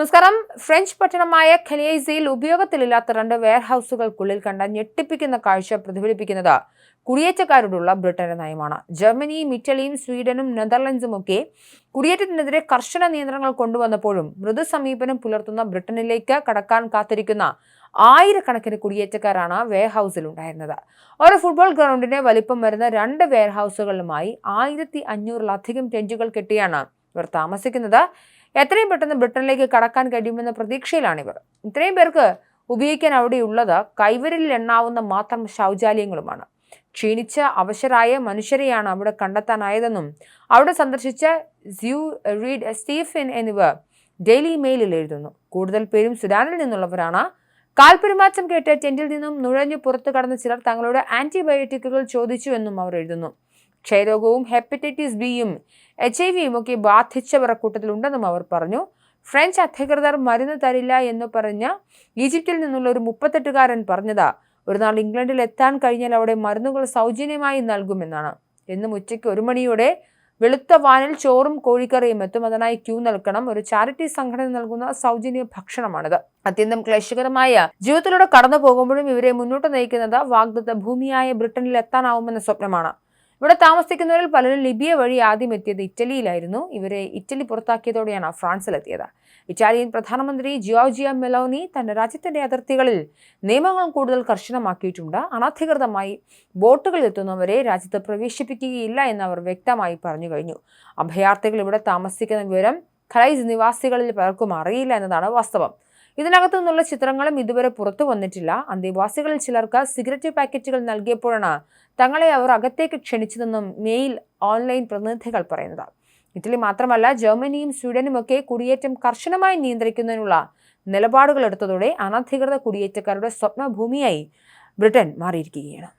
നമസ്കാരം. ഫ്രഞ്ച് പട്ടണമായ ഖലേസയിൽ ഉപയോഗത്തിലില്ലാത്ത രണ്ട് വെയർഹൌസുകൾക്കുള്ളിൽ കണ്ട ഞെട്ടിപ്പിക്കുന്ന കാഴ്ച പ്രതിഫലിപ്പിക്കുന്നത് കുടിയേറ്റക്കാരോടുള്ള ബ്രിട്ടന്റെ നയമാണ്. ജർമ്മനിയും ഇറ്റലിയും സ്വീഡനും നെതർലൻഡ്സും ഒക്കെ കുടിയേറ്റത്തിനെതിരെ കർശന നിയന്ത്രണങ്ങൾ കൊണ്ടുവന്നപ്പോഴും മൃദു സമീപനം പുലർത്തുന്ന ബ്രിട്ടനിലേക്ക് കടക്കാൻ കാത്തിരിക്കുന്ന ആയിരക്കണക്കിന് കുടിയേറ്റക്കാരാണ് വെയർഹൌസിൽ ഉണ്ടായിരുന്നത് ഒരു ഫുട്ബോൾ ഗ്രൗണ്ടിന്റെ വലിപ്പം വരുന്ന രണ്ട് വെയർഹൌസുകളുമായി ആയിരത്തി അഞ്ഞൂറിലധികം ടെന്റുകൾ കെട്ടിയാണ് ഇവർ താമസിക്കുന്നത്. എത്രയും പെട്ടെന്ന് ബ്രിട്ടനിലേക്ക് കടക്കാൻ കഴിയുമെന്ന പ്രതീക്ഷയിലാണിവർ. ഇത്രയും പേർക്ക് ഉപയോഗിക്കാൻ അവിടെയുള്ളത് കൈവരിൽ എണ്ണാവുന്ന മാത്രം ശൗചാലയങ്ങളുമാണ്. ക്ഷീണിച്ച അവശരായ മനുഷ്യരെയാണ് അവിടെ കണ്ടെത്താനായതെന്നും അവിടെ സന്ദർശിച്ച സ്യൂ റീഡ് സ്റ്റീഫൻ എന്നിവർ ഡെയിലി മെയിലിൽ എഴുതുന്നു. കൂടുതൽ പേരും സുഡാനിൽ നിന്നുള്ളവരാണ്. കാൽപെരുമാറ്റം കേട്ട് ടെന്റിൽ നിന്നും നുഴഞ്ഞു പുറത്തു കടന്ന ചിലർ തങ്ങളുടെ ആന്റിബയോട്ടിക്കുകൾ ചോദിച്ചുവെന്നും അവർ എഴുതുന്നു. ക്ഷയരോഗവും ഹെപ്പറ്റൈറ്റിസ് ബിയും എച്ച് ഐ വിയും ഒക്കെ ബാധിച്ചവരുടെ കൂട്ടത്തിലുണ്ടെന്നും അവർ പറഞ്ഞു. ഫ്രഞ്ച് അധികൃതർ മരുന്ന് തരില്ല എന്ന് പറഞ്ഞ ഈജിപ്തിൽ നിന്നുള്ള ഒരു മുപ്പത്തെട്ടുകാരൻ പറഞ്ഞതാ ഒരു നാൾ ഇംഗ്ലണ്ടിൽ എത്താൻ കഴിഞ്ഞാൽ അവിടെ മരുന്നുകൾ സൗജന്യമായി നൽകുമെന്നാണ് എന്നും ഉച്ചയ്ക്ക് ഒരു മണിയോടെ വെളുത്ത വാനിൽ ചോറും കോഴിക്കറിയും എത്തും. അതിനായി ക്യൂ നൽകണം ഒരു ചാരിറ്റി സംഘടന നൽകുന്ന സൗജന്യ ഭക്ഷണമാണിത്. അത്യന്തം ക്ലേശകരമായ ജീവിതത്തിലൂടെ കടന്നു പോകുമ്പോഴും ഇവരെ മുന്നോട്ട് നയിക്കുന്നത് വാഗ്ദത്ത ഭൂമിയായ ബ്രിട്ടനിൽ എത്താനാവുമെന്ന സ്വപ്നമാണ്. ഇവിടെ താമസിക്കുന്നവരിൽ പലരും ലിബിയ വഴി ആദ്യം എത്തിയത് ഇറ്റലിയിലായിരുന്നു. ഇവരെ ഇറ്റലി പുറത്താക്കിയതോടെയാണ് ഫ്രാൻസിലെത്തിയത്. ഇറ്റാലിയൻ പ്രധാനമന്ത്രി ജിയോജിയ മെലോനി തന്റെ രാജ്യത്തിന്റെ അതിർത്തികളിൽ നിയമങ്ങൾ കൂടുതൽ കർശനമാക്കിയിട്ടുണ്ട്. അനധികൃതമായി ബോട്ടുകളിൽ എത്തുന്നവരെ രാജ്യത്ത് പ്രവേശിപ്പിക്കുകയില്ല എന്ന് അവർ വ്യക്തമായി പറഞ്ഞു കഴിഞ്ഞു. അഭയാർത്ഥികൾ ഇവിടെ താമസിക്കുന്ന വിവരം ഖലൈസ് നിവാസികളിൽ പലർക്കും അറിയില്ല എന്നതാണ് വാസ്തവം. ഇതിനകത്തു നിന്നുള്ള ചിത്രങ്ങളും ഇതുവരെ പുറത്തു വന്നിട്ടില്ല. അന്തേവാസികളിൽ ചിലർക്ക് സിഗരറ്റ് പാക്കറ്റുകൾ നൽകിയപ്പോഴാണ് തങ്ങളെ അവർ അകത്തേക്ക് ക്ഷണിച്ചതെന്നും മെയിൽ ഓൺലൈൻ പ്രതിനിധികൾ പറയുന്നത്. ഇറ്റലി മാത്രമല്ല ജർമ്മനിയും സ്വീഡനും ഒക്കെ കുടിയേറ്റം കർശനമായി നിയന്ത്രിക്കുന്നതിനുള്ള നിലപാടുകൾ എടുത്തതോടെ അനധികൃത കുടിയേറ്റക്കാരുടെ സ്വപ്നഭൂമിയായി ബ്രിട്ടൻ മാറിയിരിക്കുകയാണ്.